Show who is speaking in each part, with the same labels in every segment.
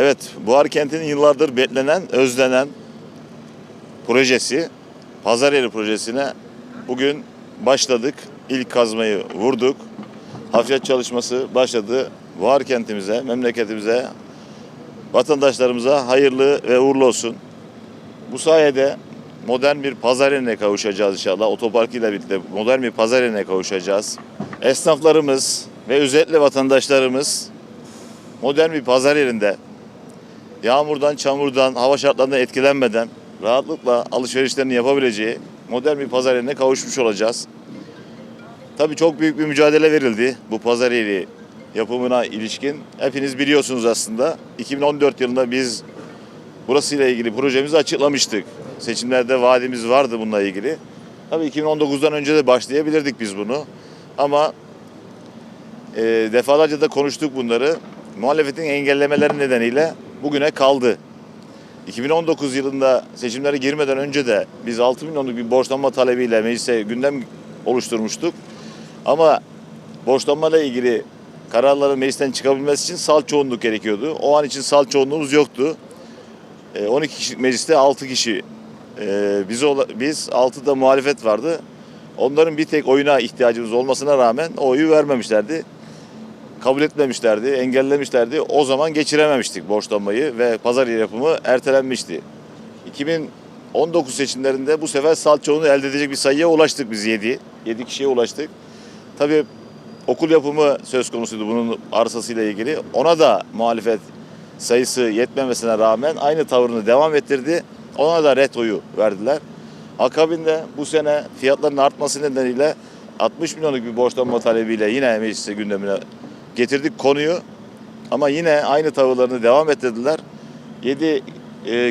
Speaker 1: Evet, Buhar kentinin yıllardır beklenen, özlenen projesi, pazar yeri projesine bugün başladık. İlk kazmayı vurduk. Hafriyat çalışması başladı. Buhar kentimize, memleketimize, vatandaşlarımıza hayırlı ve uğurlu olsun. Bu sayede modern bir pazar yerine kavuşacağız inşallah. Otopark ile birlikte modern bir pazar yerine kavuşacağız. Esnaflarımız ve özellikle vatandaşlarımız modern bir pazar yerinde yağmurdan, çamurdan, hava şartlarından etkilenmeden rahatlıkla alışverişlerini yapabileceği modern bir pazar yerine kavuşmuş olacağız. Tabii çok büyük bir mücadele verildi bu pazar yeri yapımına ilişkin. Hepiniz biliyorsunuz aslında. 2014 yılında biz burasıyla ilgili projemizi açıklamıştık. Seçimlerde vaadimiz vardı bununla ilgili. Tabii 2019'dan önce de başlayabilirdik biz bunu. Ama e, defalarca da konuştuk bunları. Muhalefetin engellemeleri nedeniyle bugüne kaldı. 2019 yılında seçimlere girmeden önce de biz 6 milyonluk bir borçlanma talebiyle meclise gündem oluşturmuştuk. Ama borçlanmayla ilgili kararların meclisten çıkabilmesi için salt çoğunluk gerekiyordu. O an için salt çoğunluğumuz yoktu. E, 12 kişilik mecliste 6 kişi e, biz biz 6'da muhalefet vardı. Onların bir tek oyuna ihtiyacımız olmasına rağmen o oyu vermemişlerdi. Kabul etmemişlerdi, engellemişlerdi. O zaman geçirememiştik borçlanmayı ve pazar yapımı ertelenmişti. 2019 seçimlerinde bu sefer salt çoğunluğu elde edecek bir sayıya ulaştık biz 7. 7 kişiye ulaştık. Tabii okul yapımı söz konusuydu bunun arsasıyla ilgili. Ona da muhalefet sayısı yetmemesine rağmen aynı tavrını devam ettirdi. Ona da ret oyu verdiler. Akabinde bu sene fiyatların artması nedeniyle 60 milyonluk bir borçlanma talebiyle yine meclise gündemine getirdik konuyu. Ama yine aynı tavırlarını devam ettirdiler. 7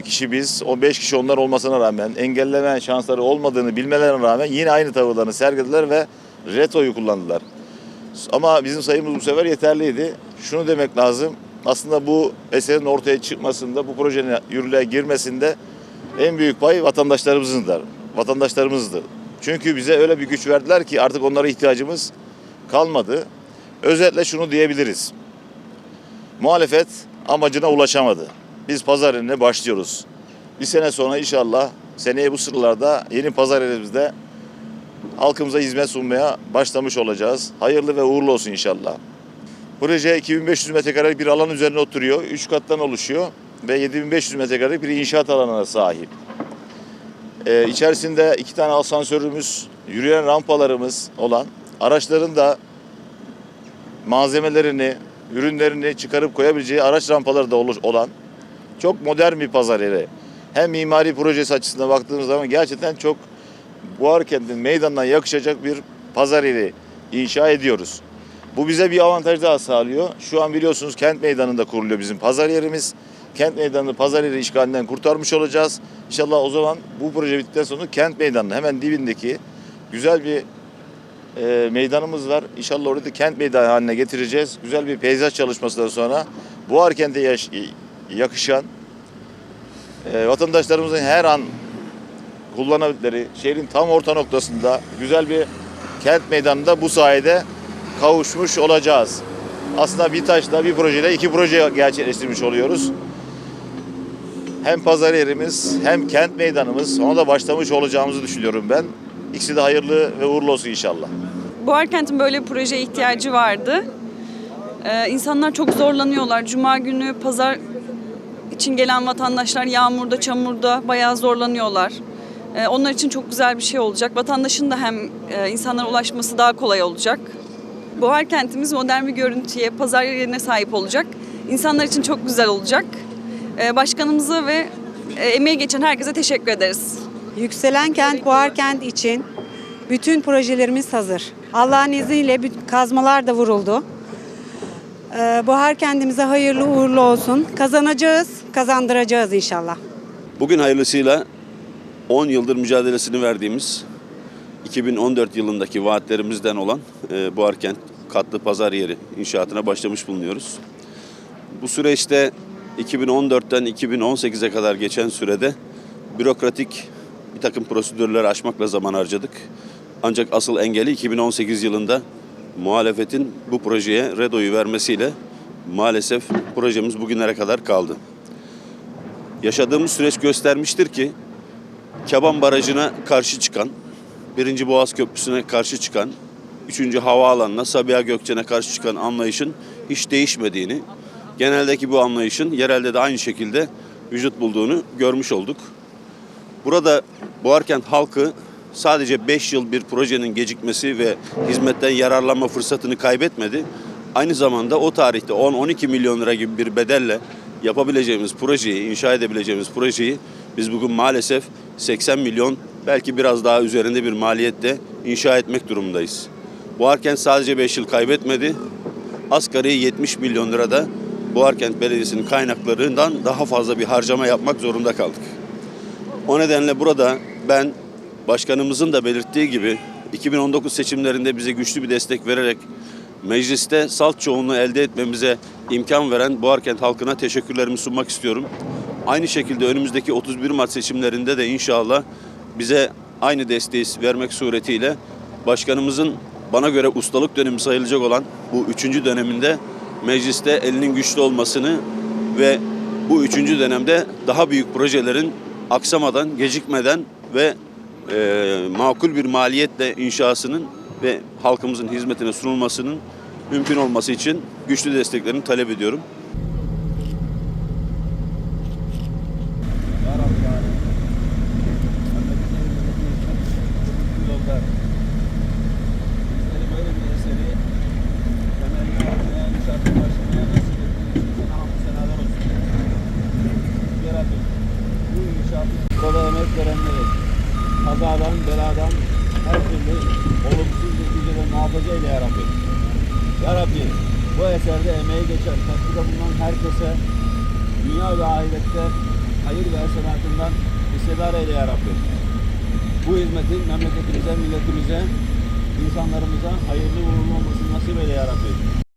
Speaker 1: kişi biz, 15 kişi onlar olmasına rağmen engelleme şansları olmadığını bilmelerine rağmen yine aynı tavırlarını sergilediler ve ret oyu kullandılar. Ama bizim sayımız bu sefer yeterliydi. Şunu demek lazım. Aslında bu eserin ortaya çıkmasında, bu projenin yürürlüğe girmesinde en büyük pay vatandaşlarımızındır. Vatandaşlarımızdır. Çünkü bize öyle bir güç verdiler ki artık onlara ihtiyacımız kalmadı. Özetle şunu diyebiliriz. Muhalefet amacına ulaşamadı. Biz pazar yerine başlıyoruz. Bir sene sonra inşallah seneye bu sıralarda yeni pazar yerimizde halkımıza hizmet sunmaya başlamış olacağız. Hayırlı ve uğurlu olsun inşallah. Proje 2500 metrekarelik bir alan üzerine oturuyor. 3 kattan oluşuyor ve 7500 metrekarelik bir inşaat alanına sahip. Ee, içerisinde iki tane asansörümüz, yürüyen rampalarımız olan, araçların da malzemelerini, ürünlerini çıkarıp koyabileceği araç rampaları da olan çok modern bir pazar yeri. Hem mimari projesi açısından baktığımız zaman gerçekten çok Buhar kentinin meydanına yakışacak bir pazar yeri inşa ediyoruz. Bu bize bir avantaj daha sağlıyor. Şu an biliyorsunuz kent meydanında kuruluyor bizim pazar yerimiz. Kent meydanını pazar yeri işgalinden kurtarmış olacağız. İnşallah o zaman bu proje bittikten sonra kent meydanının hemen dibindeki güzel bir e, meydanımız var. İnşallah orayı da kent meydanı haline getireceğiz. Güzel bir peyzaj çalışmasından sonra Buhar kente yaş- yakışan e, vatandaşlarımızın her an kullanabildiği şehrin tam orta noktasında güzel bir kent meydanında bu sayede kavuşmuş olacağız. Aslında bir taşla bir projeyle iki proje gerçekleştirmiş oluyoruz. Hem pazar yerimiz hem kent meydanımız ona da başlamış olacağımızı düşünüyorum ben. İkisi de hayırlı ve uğurlu olsun inşallah.
Speaker 2: Buhar kentin böyle bir projeye ihtiyacı vardı. Ee, insanlar çok zorlanıyorlar. Cuma günü pazar için gelen vatandaşlar yağmurda, çamurda bayağı zorlanıyorlar. Ee, onlar için çok güzel bir şey olacak. Vatandaşın da hem e, insanlara ulaşması daha kolay olacak. Buhar kentimiz modern bir görüntüye, pazar yerine sahip olacak. İnsanlar için çok güzel olacak. Ee, başkanımıza ve e, emeği geçen herkese teşekkür ederiz.
Speaker 3: Yükselen kent, Buhar kent için bütün projelerimiz hazır. Allah'ın izniyle kazmalar da vuruldu. Ee, Buhar kentimize hayırlı uğurlu olsun. Kazanacağız, kazandıracağız inşallah.
Speaker 4: Bugün hayırlısıyla 10 yıldır mücadelesini verdiğimiz 2014 yılındaki vaatlerimizden olan e, Buharkent katlı pazar yeri inşaatına başlamış bulunuyoruz. Bu süreçte 2014'ten 2018'e kadar geçen sürede bürokratik bir takım prosedürleri aşmakla zaman harcadık. Ancak asıl engeli 2018 yılında muhalefetin bu projeye redoyu vermesiyle maalesef projemiz bugünlere kadar kaldı. Yaşadığımız süreç göstermiştir ki Keban Barajı'na karşı çıkan, 1. Boğaz Köprüsü'ne karşı çıkan, 3. Havaalanı'na, Sabiha Gökçen'e karşı çıkan anlayışın hiç değişmediğini, geneldeki bu anlayışın yerelde de aynı şekilde vücut bulduğunu görmüş olduk. Burada Boğarkent halkı sadece 5 yıl bir projenin gecikmesi ve hizmetten yararlanma fırsatını kaybetmedi. Aynı zamanda o tarihte 10-12 milyon lira gibi bir bedelle yapabileceğimiz projeyi, inşa edebileceğimiz projeyi biz bugün maalesef 80 milyon belki biraz daha üzerinde bir maliyette inşa etmek durumundayız. Boğarkent sadece 5 yıl kaybetmedi. Asgari 70 milyon lirada Boğarkent Belediyesi'nin kaynaklarından daha fazla bir harcama yapmak zorunda kaldık. O nedenle burada ben başkanımızın da belirttiği gibi 2019 seçimlerinde bize güçlü bir destek vererek mecliste salt çoğunluğu elde etmemize imkan veren Boğarkent halkına teşekkürlerimi sunmak istiyorum. Aynı şekilde önümüzdeki 31 Mart seçimlerinde de inşallah bize aynı desteği vermek suretiyle başkanımızın bana göre ustalık dönemi sayılacak olan bu üçüncü döneminde mecliste elinin güçlü olmasını ve bu üçüncü dönemde daha büyük projelerin aksamadan, gecikmeden ve e, makul bir maliyetle inşasının ve halkımızın hizmetine sunulmasının mümkün olması için güçlü desteklerini talep ediyorum.
Speaker 5: Bizleri böyle bir eseri temeline atmaya, inşaatına başlamaya nasip ettiğiniz için sana hamdü senalar olsun. Ya Rabbi, bu inşaatı burada emek verenleri kazadan, beladan, her türlü olumsuz neticeden muhafaza eyle Ya Rabbi. Ya Rabbi, bu eserde emeği geçen, katkıda bulunan herkese dünya ve ahirette hayır ve hasenatından hissedar eyle Ya Rabbi. Bu hizmetin memleketimize, milletimize, insanlarımıza hayırlı uğurlu olmasını nasip eyle ya Rabbi.